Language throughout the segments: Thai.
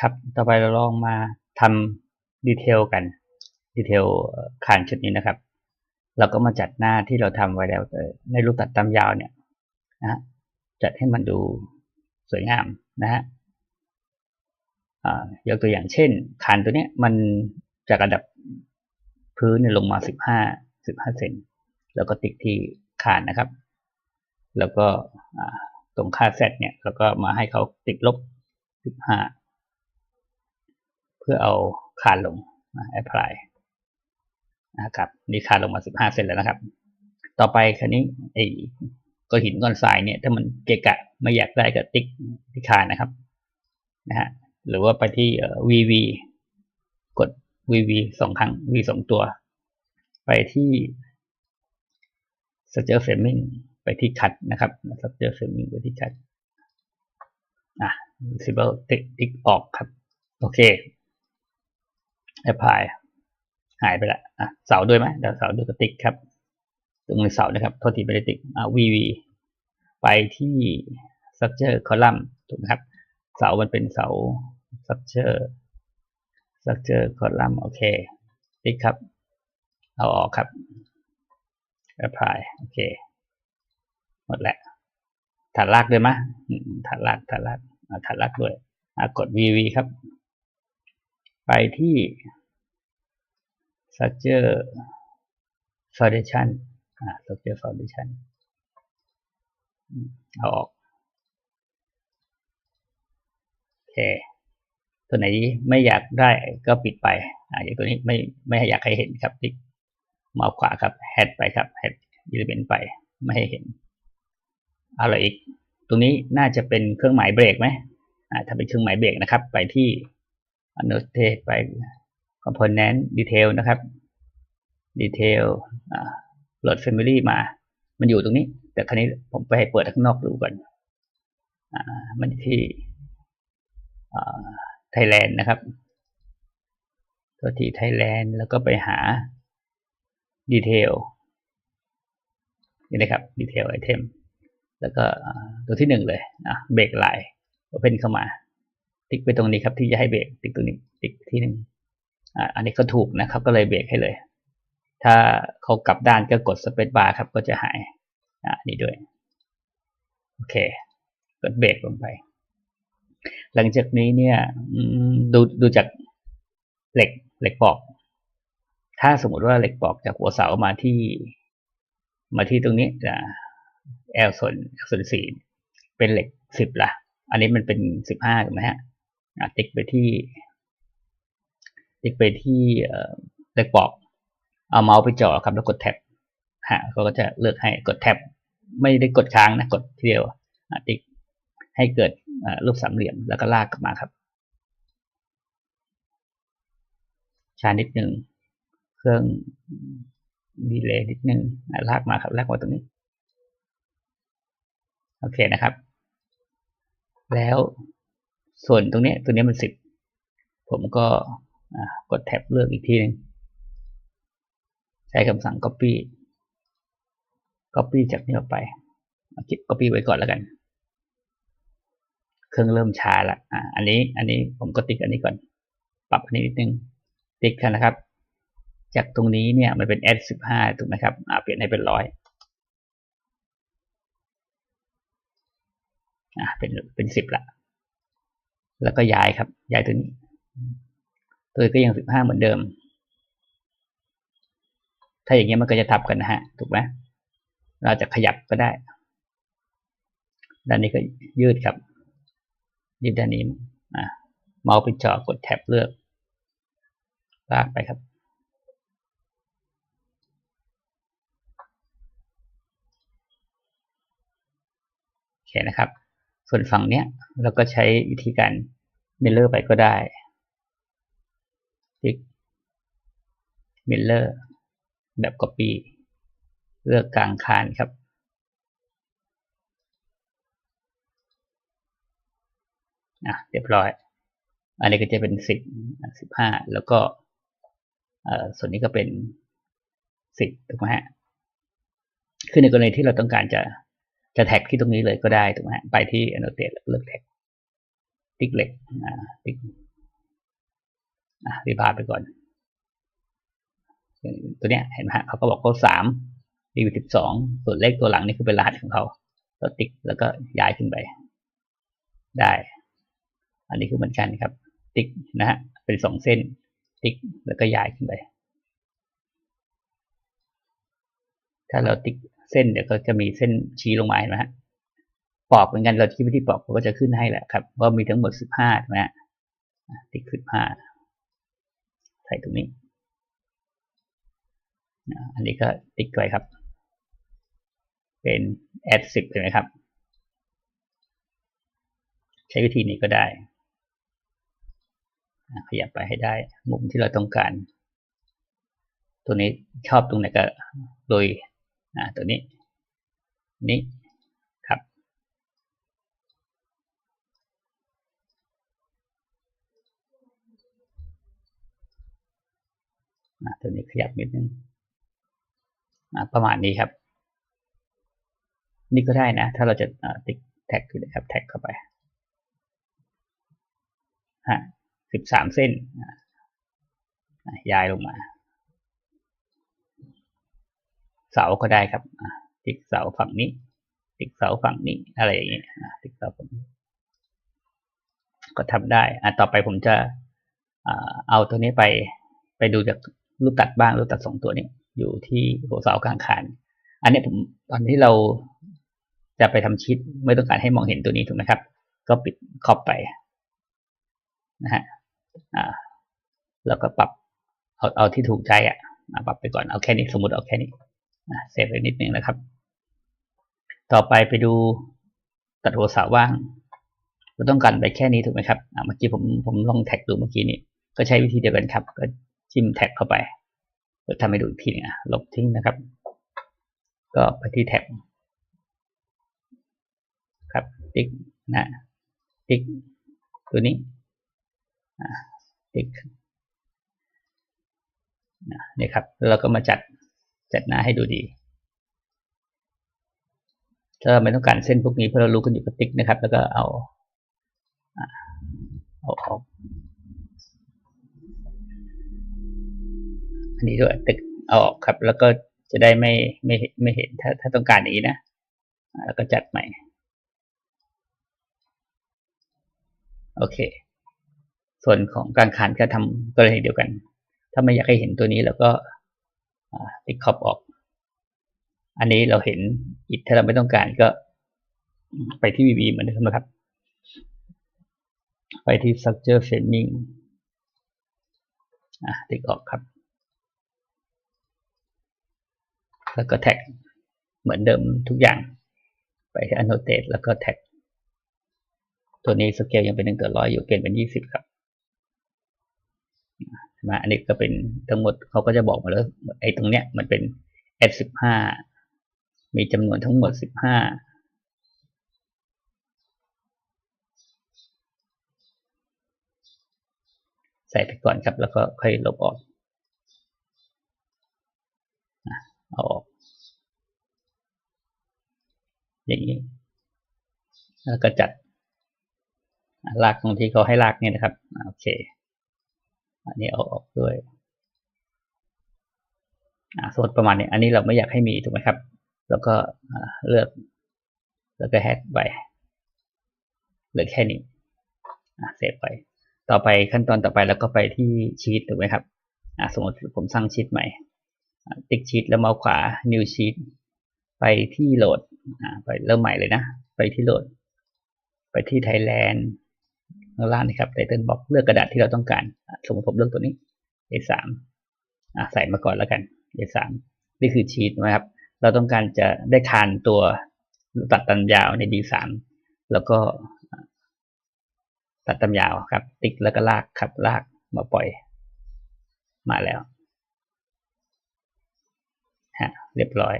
ครับ ต่อไปเราลองมาทำดีเทลกัน ดีเทลคานชุดนี้นะครับ เราก็มาจัดหน้าที่เราทำไว้แล้วในรูปตัดตามยาวเนี่ยนะจัดให้มันดูสวยงามนะฮะยกตัวอย่างเช่นคานตัวนี้มันจากระดับพื้นลงมาสิบห้าสิบห้าเซนแล้วก็ติ๊กที่คานนะครับ แล้วก็ตรงค่าเซตเนี่ย แล้วก็มาให้เขาติดลบสิบห้า พื่อเอาคานลงแอพพลายนะครับนี่คานลงมาสิบห้าเซนแล้วนะครับ ต่อไปคันนี้ไอ้ก้อนหินก้อนทรายเนี่ย ถ้ามันเกะกะไม่อยากได้ก็ติ๊กที่คานนะครับนะฮะหรือว่าไปที่ VV กด VV สองครั้ง V สองตัว ไปที่ structure framing ไปที่คัดนะครับ structure framing ไปที่คัดอะ visible ติ๊กออกครับ โอเค apply หายไปละอะเสาด้วยไหมเดี๋ยวเสาด้วยก็ติ๊กครับ ตรงในเสานะครับโทษทีไม่ได้ติ๊กอะ VV ไปที่ structure column ถูกไหมครับ เสามันเป็นเสา structure structure column โอเค ติ๊กครับ เอาออกครับ apply โอเค หมดแล้วถัดลากด้วยมะถัดลากถัดลากถัดลากด้วยกด VV ครับ ไปที่ structure foundation structure foundation เอาออกโอเคตัวไหนไม่อยากได้ก็ปิดไปอ่าอย่างตัวนี้ไม่ไม่อยากให้เห็นครับติ๊กมาขวาครับ head ไปครับ head element ไปไม่ให้เห็นอะไรอีกตรงนี้น่าจะเป็นเครื่องหมายเบรกไหมอ่าถ้าเป็นเครื่องหมายเบรกนะครับ ไปที่ annotate ไป component detail นะครับ detail อ่า load family มา มันอยู่ตรงนี้ แต่ครั้นี้ผมไปเปิดข้างนอกดูก่อนอมันที่อ่า Thailand นะครับตัวที่ Thailand แล้วก็ไปหา detail นี่นะครับ detail item แล้วก็ตัวที่หนึ่งเลยนะเบรกไลน์โอเพนเข้ามา ติ๊กไปตรงนี้ครับ ที่จะให้เบรกติ๊กตรงนี้ติ๊กที่หนึ่งอ่าอันนี้ก็ถูกนะครับ ก็เลยเบรกให้เลย ถ้าเขากลับด้านก็กดสเปซบาร์ครับ ก็จะหายอ่านี่ด้วยโอเคกดเบรกลงไป หลังจากนี้เนี่ยดูดูจากเหล็กเหล็กปอก ถ้าสมมติว่าเหล็กปอกจากหัวเสามาที่มาที่ตรงนี้จะ L ส่วนส่วนสี่เป็นเหล็กสิบละอันนี้มันเป็นสิบห้าถูกไหมฮะ ติ๊กไปที่ติ๊กไปที่เล็กปอกเอาเมาส์ไปจ่อครับแล้วกดแท็บฮะเขาก็จะเลือกให้กดแท็บไม่ได้กดค้างนะกดทีเดียวติ๊กให้เกิดรูปสามเหลี่ยมแล้วก็ลากกลับมาครับชานิดหนึ่งเครื่องดีเลย์นิดนึงลากมาครับลากมาตรงนี้ โอเคนะครับ แล้ว ส่วนตรงนี้ตัวนี้มันสิบผมก็กดแท็บเลือกอีกทีนึงใช้คำสั่ง copy copy จากนี้ออกไปเก็บ copy ไว้ก่อนแล้วกัน เครื่องเริ่มช้าละอ่าอันนี้อันนี้ผมก็ติ๊กอันนี้ก่อน ปรับอันนี้นิดนึงติ๊กกันนะครับ จากตรงนี้เนี่ยมันเป็น s สิบห้าถูกไหมครับอ่าเปลี่ยนให้เป็นร้อยอ่าเป็นเป็นสิบละ แล้วก็ย้ายครับ ย้ายตัวนี้ ตัวก็ยังสิบห้าเหมือนเดิม ถ้าอย่างเงี้ยมันก็จะทับกันนะฮะ ถูกไหมเราจะขยับก็ได้ ด้านนี้ก็ยืดครับ ยืดด้านนี้อ่าเมาส์ไปจอกดแท็บเลือก ลากไปครับ โอเคนะครับ ส่วนฝั่งเนี้ยเราก็ใช้วิธีการมิลเลอร์ไปก็ได้คลิกมิลเลอร์แบบ Copy เลือกกลางคานครับ อะเรียบร้อย อันนี้ก็จะเป็นสิบสิบห้าแล้วก็ส่วนนี้ก็เป็นสิบถูกไหมฮะคือในกรณีที่เราต้องการจะ จะแท็กที่ตรงนี้เลยก็ได้ถูกไหมไปที่ annotate เลือกแท็กติ๊กเหล็กอ่าติ๊กอะรีบาไปก่อน ตัวเนี้ยเห็นไหมฮะเขาก็บอกเขาสามดีวิสิบสองส่วนเลขตัวหลังนี่คือเป็นรหัสของเขาเราติ๊กแล้วก็ย้ายขึ้นไป ได้ อันนี้คือเหมือนกันครับ ติ๊กนะฮะเป็นสองเส้น ติ๊กแล้วก็ย้ายขึ้นไป ถ้าเราติ๊ก เส้นเดี๋ยวก็จะมีเส้นชี้ลงมาเห็นไหมฮะปอกเหมือนกันเราที่วิธีปอกก็จะขึ้นให้แหละครับว่ามีทั้งหมดสิบห้าใช่ไหมฮะติ๊กสิบห้าใส่ตรงนี้อันนี้ก็ติ๊กไว้ครับ เป็น add สิบเห็นไหมครับ ใช้วิธีนี้ก็ได้ ขยับไปให้ได้ มุมที่เราต้องการ ตัวนี้ชอบตรงไหนก็โดย ตัวนี้ นี้ครับ ตัวนี้ขยับนิดนึงประมาณนี้ครับ นี่ก็ได้นะ ถ้าเราจะติ๊กแท็กนะครับ แท็กเข้าไปฮะสิบสามเส้นย้ายลงมา เสาก็ได้ครับติ๊กเสาฝั่งนี้ ติ๊กเสาฝั่งนี้อะไรอย่างเงี้ยติ๊กเสาฝั่งนี้ก็ทำได้อะต่อไปผมจะเอาตัวนี้ไปไปดูจากรูปตัดบ้างรูปตัดสองตัวนี้ อยู่ที่หัวเสากลางคานอันนี้ผมตอนที่เราจะไปทำชิดไม่ต้องการให้มองเห็นตัวนี้ถูกไหมครับ ก็ปิดขอบไปนะฮะอ่าแล้วก็ปรับเอาเอาที่ถูกใจอะปรับไปก่อนเอาแค่นี้สมมติเอาแค่นี้ เซฟไปนิดนึงนะครับ ต่อไปไปดูตัดหัวเสาว่างเราต้องการไปแค่นี้ถูกไหมครับเมื่อกี้ผมผมลองแท็กดูเมื่อกี้นี้ ก็ใช้วิธีเดียวกันครับ ก็จิ้มแท็กเข้าไปทำให้ดูอีกทีนึงอะลบทิ้งนะครับ ก็ไปที่แท็บครับติ๊กนะติ๊กตัวนี้ติ๊กนี่ครับแล้วเราก็มาจัด จัดหน้าให้ดูดี ถ้าไม่ต้องการเส้นพวกนี้เพราะเรารู้กันอยู่กับติ๊กนะครับ แล้วก็เอาเอาออกอันนี้ด้วยตึกเอาออกครับ แล้วก็จะได้ไม่ไม่ไม่เห็นถ้าถ้าต้องการอย่างนี้นะแล้วก็จัดใหม่ โอเค ส่วนของการขานก็ทำกรณีเดียวกัน ถ้าไม่อยากให้เห็นตัวนี้แล้วก็ ติ๊กขอบออก อันนี้เราเห็นอิฐถ้าเราไม่ต้องการก็ไปที่ VB เหมือนเดิมนะครับ ไปที่ structure framing ติ๊กออกครับ แล้วก็แท็กเหมือนเดิมทุกอย่าง ไปที่ annotate แล้วก็แท็ก ตัวนี้สเกลยังเป็นหนึ่งต่อร้อยอยู่เปลี่ยนเป็นยี่สิบครับ มาอันนี้ก็เป็นทั้งหมดเขาก็จะบอกมาแล้วไอ้ตรงเนี้ยมันเป็น f สิบห้ามีจำนวนทั้งหมดสิบห้าใส่ไปก่อนครับแล้วก็ค่อยลบออกเอาออก อย่างนี้ แล้วก็จัดลากตรงที่เขาให้ลากเนี่ยนะครับ โอเค อันนี้เอาออกด้วยส่วนประมาณนี้อันนี้เราไม่อยากให้มีถูกไหมครับ แล้วก็เลือก แล้วก็แฮกไปเหลือแค่นี้เซฟไป ต่อไปขั้นตอนต่อไปแล้วก็ไปที่ชีตถูกไหมครับสมมติผมสร้างชีตใหม่ ติ๊กชีตแล้วเมาส์ขวา new sheet ไปที่โหลดไปเริ่มใหม่เลยนะ ไปที่โหลด ไปที่ Thailand ข้างล่างนะครับ title box เลือกกระดาษที่เราต้องการ สมมติผมเลือกตัวนี้ A3 ใส่มาก่อนแล้วกัน A3 นี่คือชีตนะครับ เราต้องการจะได้คานตัวตัดตันยาวใน B3 แล้วก็ตัดตันยาวครับ ติ๊กแล้วก็ลากครับ ลากมาปล่อย มาแล้วฮะเรียบร้อย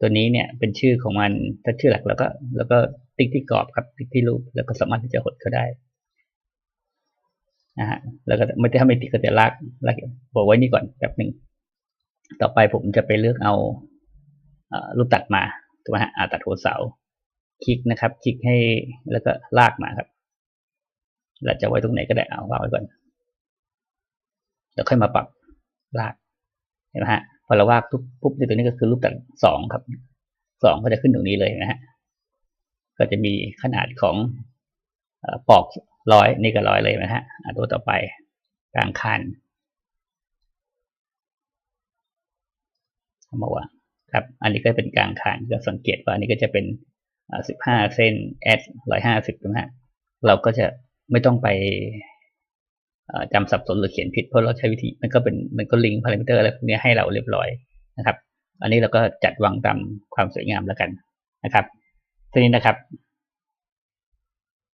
ตัวนี้เนี่ยเป็นชื่อของมันถ้าชื่อหลักแล้วก็ แล้วก็ติ๊กที่กรอบครับติ๊กที่รูปแล้วก็สามารถที่จะหดก็ได้นะฮะแล้วก็ไม่ได้ถ้าไม่ติ๊กก็จะลากลากบอกไว้นี่ก่อนแป๊บหนึ่งต่อไปผมจะไปเลือกเอารูปตัดมาถูกไหมฮะตัดหัวเสา คลิกนะครับ คลิกให้แล้วก็ลากมาครับเราจะไว้ตรงไหนก็ได้เอาวางไว้ก่อนแล้วค่อยมาปรับลากเห็นไหมฮะ พอเราวาดปุ๊บปุ๊บในตัวนี้ก็คือรูปตัดสองครับสองก็จะขึ้นตรงนี้เลยนะฮะก็จะมีขนาดของปอกร้อยนี่ก็ร้อยเลยนะฮะตัวต่อไปกลางคันมาวางครับ อันนี้ก็เป็นกลางคานก็สังเกตว่าอันนี้ก็จะเป็นสิบห้าเส้นแอดร้อยห้าสิบนะฮะ เราก็จะไม่ต้องไป จำสับสนหรือเขียนผิดเพราะเราใช้วิธีมันก็เป็นมันก็ลิงก์พารามิเตอร์อะไรพวกนี้ให้เราเรียบร้อยนะครับ อันนี้เราก็จัดวางตามความสวยงามแล้วกันนะครับทีนี้นะครับ